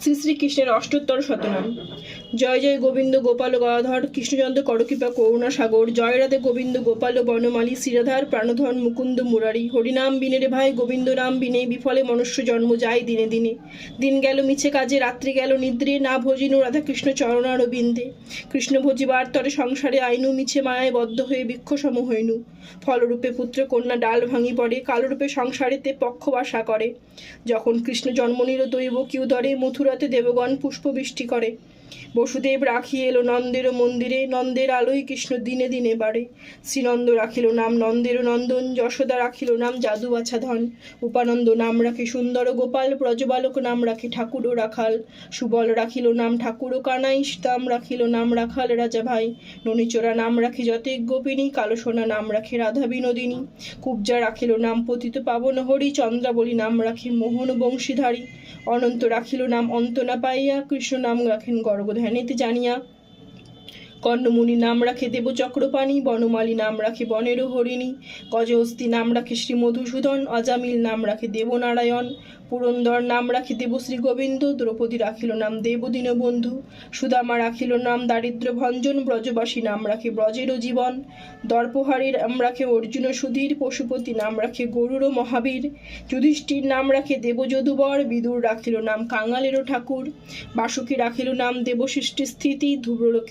শ্রী শ্রীকৃষ্ণের অষ্টোত্তর শতনাম। জয় জয় গোবিন্দ গোপাল গদাধর, কৃষ্ণচন্দ্র করকৃপা, করুণা সাগর, জয় রাধে গোবিন্দ গোপাল, বনমালী, শ্রীরাধার, প্রাণধন, মুকুন্দ মুরারি, হরিনাম বিনে রে ভাই, গোবিন্দ নাম বিনে বিফলে মনুষ্য জন্ম যায় দিনে দিনে। দিন গেল মিছে কাজে, রাত্রি গেল নিদ্রে, না ভজিনু রাধা কৃষ্ণ চরণার বিন্দে কৃষ্ণ ভজিবার তরে সংসারে আইনু, মিছে মায়ায় বদ্ধ হয়ে বৃক্ষসম হইনু। ফলরূপে পুত্র কন্যা ডাল ভাঙি পড়ে, কালরূপে সংসারেতে পক্ষবাসা করে। যখন কৃষ্ণ জন্ম নিল দৈব কিউ ধরে মথুরাতে দেবগণ পুষ্পবৃষ্টি করে। বসুদেব রাখি এলো নন্দের মন্দিরে, নন্দের আলোয় কৃষ্ণ দিনে দিনে বাড়ে। শ্রীনন্দ রাখিল নাম নন্দের, নন্দন যশোদা রাখিল নাম জাদু বাছা ধন। উপানন্দ নাম রাখে সুন্দর গোপাল, ব্রজবালক নাম রাখে ঠাকুর ও রাখাল। সুবল রাখিল নাম ঠাকুর ও কানাই দাম রাখিল নাম রাখাল রাজা ভাই। ননিচোরা নাম রাখে যতেক গোপিনী, কালসোনা নাম রাখে রাধা বিনোদিনী। কুবজা রাখিল নাম পতিত পাবন হরি, চন্দ্রাবলী নাম রাখে মোহন বংশীধারী। অনন্ত রাখিল নাম অন্ত না পাইয়া কৃষ্ণ নাম রাখেন গর্গধ্যানেতে জানিয়া কর্ণমুনি নাম রাখে দেব চক্রপাণী বনমালী নাম রাখে বনেরও হরিণী গজহস্তি নাম রাখে শ্রী মধুসূদন অজামিল নাম রাখে দেবনারায়ণ, পুরন্দর নাম রাখে দেবশ্রী গোবিন্দ, দ্রৌপদী রাখিল নাম দেবদীন বন্ধু, সুদামা রাখিল নাম দারিদ্র ভঞ্জন, ব্রজবাসী নাম রাখে ব্রজেরও জীবন, দর্পহারীর নাম রাখে অর্জুন সুধীর, পশুপতি নাম রাখে গরুর মহাবীর, যুধিষ্ঠির নাম রাখে দেবযদুবর, বিদুর রাখিল নাম কাঙালেরও ঠাকুর, বাসুকী রাখিল নাম দেবসৃষ্টি স্থিতি ধ্রুবলোকে